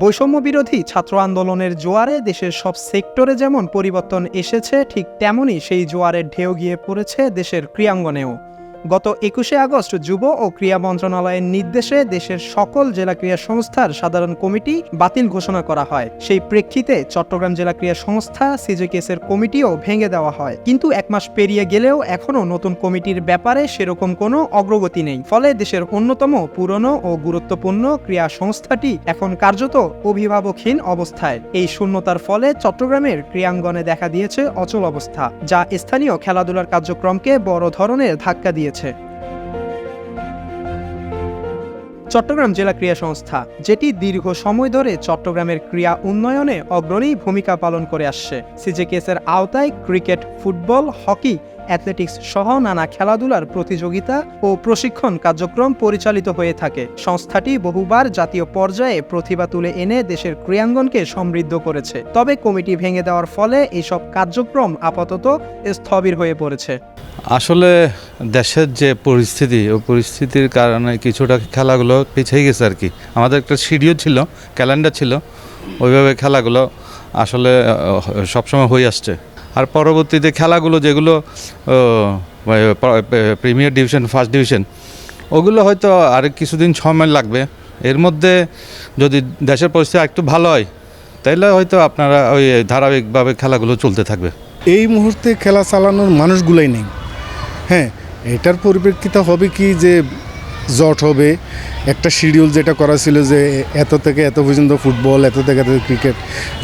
বৈষম্য বিরোধী ছাত্র আন্দোলনের জোয়ারে দেশের সব সেক্টরে যেমন পরিবর্তন এসেছে, ঠিক তেমনই সেই জোয়ারের ঢেউ গিয়ে পড়েছে দেশের ক্রিয়াঙ্গনেও গত একুশে আগস্ট যুব ও ক্রীড়া মন্ত্রণালয়ের নির্দেশে দেশের সকল জেলা ক্রীড়া সংস্থার সাধারণ কমিটি বাতিল ঘোষণা করা হয়। সেই প্রেক্ষিতে চট্টগ্রাম জেলা ক্রীড়া সংস্থা সিজেকেসের কমিটিও ভেঙে দেওয়া হয়। কিন্তু এক মাস পেরিয়ে গেলেও এখনও নতুন কমিটির ব্যাপারে সেরকম কোনো অগ্রগতি নেই। ফলে দেশের অন্যতম পুরনো ও গুরুত্বপূর্ণ ক্রীড়া সংস্থাটি এখন কার্যত অভিভাবকহীন অবস্থায়। এই শূন্যতার ফলে চট্টগ্রামের ক্রীড়াঙ্গনে দেখা দিয়েছে অচল অবস্থা, যা স্থানীয় খেলাধুলার কার্যক্রমকে বড় ধরনের ধাক্কা দিয়েছে। চট্টগ্রাম জেলা ক্রীড়া সংস্থা, যেটি দীর্ঘ সময় ধরে চট্টগ্রামের ক্রীড়া উন্নয়নে অগ্রণী ভূমিকা পালন করে আসছে। সিজেকেসের আওতায় ক্রিকেট, ফুটবল, হকি অ্যাথলেটিক্স সহ নানা খেলাধুলার প্রতিযোগিতা ও প্রশিক্ষণ কার্যক্রম পরিচালিত হয়ে থাকে। সংস্থাটি বহুবার জাতীয় পর্যায়ে প্রতিভা তুলে এনে দেশের ক্রীড়াঙ্গনকে সমৃদ্ধ করেছে। তবে কমিটি ভেঙে দেওয়ার ফলে এইসব কার্যক্রম আপাতত স্থবির হয়ে পড়েছে। আসলে দেশের যে পরিস্থিতি, ও পরিস্থিতির কারণে কিছুটা খেলাগুলো পিছিয়ে গেছে আর কি। আমাদের একটা শিডিও ছিল, ক্যালেন্ডার ছিল। ওইভাবে খেলাগুলো আসলে সবসময় হয়ে আসছে। আর পরবর্তীতে খেলাগুলো যেগুলো প্রিমিয়ার ডিভিশন, ফার্স্ট ডিভিশন, ওগুলো হয়তো আর কিছুদিন সময় লাগবে। এর মধ্যে যদি দেশের পরিস্থিতি একটু ভালো হয়, তাইলে হয়তো আপনারা ওই ধারাবাহিকভাবে খেলাগুলো চলতে থাকবে। এই মুহূর্তে খেলা চালানোর মানুষগুলাই নেই। হ্যাঁ এটার পরিপ্রেক্ষিতে হবে কি যে জট হবে। একটা শিডিউল যেটা করা ছিল যে এত থেকে এত পর্যন্ত ফুটবল এত থেকে এত ক্রিকেট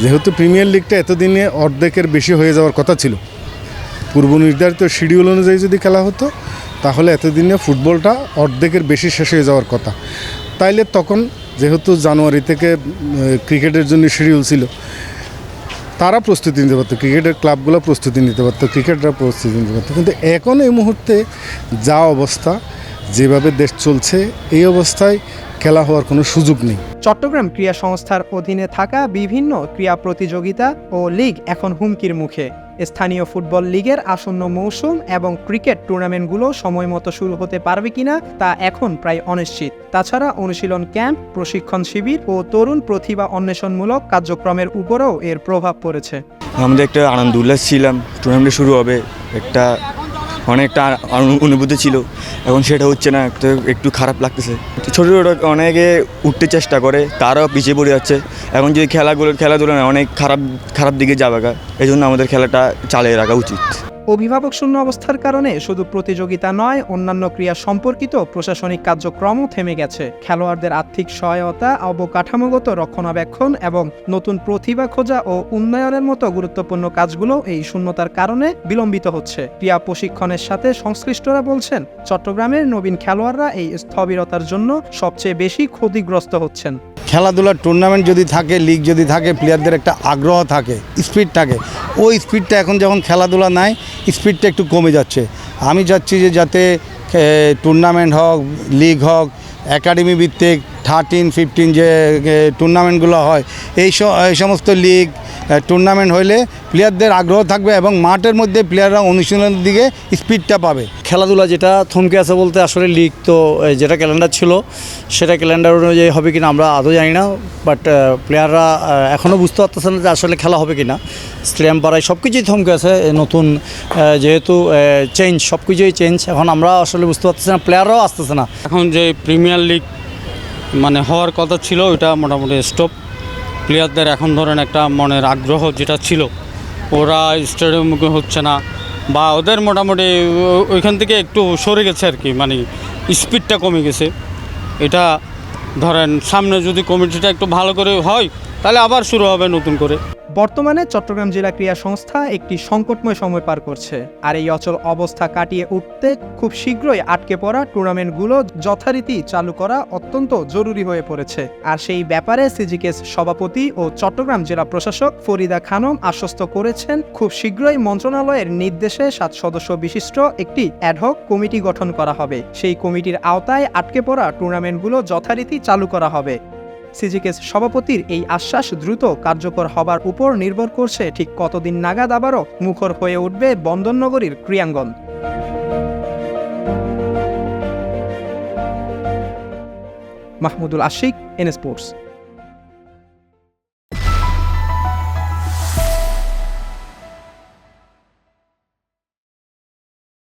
যেহেতু প্রিমিয়ার লিগটা এতদিনে অর্ধেকের বেশি হয়ে যাওয়ার কথা ছিল। পূর্ব নির্ধারিত শিডিউল অনুযায়ী যদি খেলা হতো, তাহলে এতদিনে ফুটবলটা অর্ধেকের বেশি শেষ হয়ে যাওয়ার কথা। তাইলে তখন যেহেতু জানুয়ারি থেকে ক্রিকেটের জন্য শিডিউল ছিল, তারা প্রস্তুতি নিতে পারতো ক্রিকেটের ক্লাবগুলো প্রস্তুতি নিতে পারতো ক্রিকেটরা প্রস্তুতি নিতে পারতো। কিন্তু এখন এই মুহূর্তে যা অবস্থা যেভাবে দেশ চলছে এই অবস্থায় খেলা হওয়ার কোনো সুযোগ নেই। চট্টগ্রাম ক্রীড়া সংস্থার অধীনে থাকা বিভিন্ন ক্রীড়া প্রতিযোগিতা ও লীগ এখন হুমকির মুখে। স্থানীয় ফুটবল লীগের আসন্ন মৌসুম এবং ক্রিকেট টুর্নামেন্টগুলো সময় মতো শুরু হতে পারবে কিনা তা এখন প্রায় অনিশ্চিত। তাছাড়া অনুশীলন ক্যাম্প প্রশিক্ষণ শিবির ও তরুণ প্রতিভা অন্বেষণমূলক কার্যক্রমের উপরও এর প্রভাব পড়েছে। আমাদের একটা আনন্দ উল্লাস ছিলাম। টুর্নামেন্ট শুরু হবে একটা অনেকটা অনুভূতি ছিল। এখন সেটা হচ্ছে না, তো একটু খারাপ লাগতেছে। ছোটো ছোটো অনেকে উঠতে চেষ্টা করে, তারাও পিছিয়ে পড়ে যাচ্ছে। এখন যদি খেলাগুলো খেলাধুলো অনেক খারাপ খারাপ দিকে যাবে এই জন্য আমাদের খেলাটা চালিয়ে রাখা উচিত। অভিভাবক শূন্য অবস্থার কারণে শুধু প্রতিযোগিতা নয়, অন্যান্য ক্রিয়া সম্পর্কিত প্রশাসনিক কার্যক্রমও থেমে গেছে। খেলোয়াড়দের আর্থিক সহায়তা, অবকাঠামোগত রক্ষণাবেক্ষণ এবং নতুন প্রতিভা খোঁজা ও উন্নয়নের মতো গুরুত্বপূর্ণ কাজগুলো এই শূন্যতার কারণে বিলম্বিত হচ্ছে। ক্রিয়া প্রশিক্ষণের সাথে সংশ্লিষ্টরা বলছেন, চট্টগ্রামের নবীন খেলোয়াড়রা এই স্থবিরতার জন্য সবচেয়ে বেশি ক্ষতিগ্রস্ত হচ্ছেন। খেলাধুলার টুর্নামেন্ট যদি থাকে লিগ যদি থাকে প্লেয়ারদের একটা আগ্রহ থাকে স্পিড থাকে। ওই স্পিডটা এখন যখন খেলাধুলা নাই স্পিডটা একটু কমে যাচ্ছে। আমি যাচ্ছি যে যাতে টুর্নামেন্ট হোক লিগ হোক একাডেমি ভিত্তিক থার্টিন ফিফটিন যে টুর্নামেন্টগুলো হয়, এই সমস্ত লিগ টুর্নামেন্ট হইলে প্লেয়ারদের আগ্রহ থাকবে এবং মাঠের মধ্যে প্লেয়াররা অনুশীলনের দিকে স্পিডটা পাবে। খেলাধুলা যেটা থমকে আছে বলতে আসলে লিগ তো যেটা ক্যালেন্ডার ছিল সেটা ক্যালেন্ডার অনুযায়ী হবে কিনা আমরা আদৌ জানি না বাট প্লেয়াররা এখনও বুঝতে পারতেছে না যে আসলে খেলা হবে কিনা। স্টেডিয়াম পাড়ায় সব কিছুই থমকে আছে নতুন যেহেতু চেঞ্জ সব কিছুই চেঞ্জ এখন আমরা আসলে বুঝতে পারতেছি না প্লেয়াররাও আসতেছে না। এখন যে প্রিমিয়ার লিগ মানে হওয়ার কথা ছিল ওইটা মোটামুটি স্টপ প্লেয়ারদের এখন ধরেন একটা মনের আগ্রহ যেটা ছিল, ওরা স্টেডিয়ামমুখী হচ্ছে না বা ওদের মোটামুটি ওইখান থেকে একটু সরে গেছে আর কি মানে স্পিডটা কমে গেছে। এটা ধরেন সামনে যদি কমিটিটা একটু ভালো করে হয়, তাহলে আবার শুরু হবে নতুন করে। বর্তমানে চট্টগ্রাম জেলা ক্রীড়া সংস্থা একটি সংকটময় সময় পার করছে। আর এই অচল অবস্থা কাটিয়ে উঠতে খুব শীঘ্রই আটকে পড়া টুর্নামেন্টগুলো যথারীতি চালু করা অত্যন্ত জরুরি হয়ে পড়েছে। আর সেই ব্যাপারে সিজিকেস সভাপতি ও চট্টগ্রাম জেলা প্রশাসক ফরিদা খানম আশ্বস্ত করেছেন, খুব শীঘ্রই মন্ত্রণালয়ের নির্দেশে সাত সদস্য বিশিষ্ট একটি অ্যাডহক কমিটি গঠন করা হবে। সেই কমিটির আওতায় আটকে পড়া টুর্নামেন্টগুলো যথারীতি চালু করা হবে। সিজিকেস সভাপতির এই আশ্বাস দ্রুত কার্যকর হবার উপর নির্ভর করছে ঠিক কতদিন নাগাদ আবারও মুখর হয়ে উঠবে বন্দরনগরীর ক্রিয়াঙ্গন মাহমুদুল আশিক এন স্পোর্টস।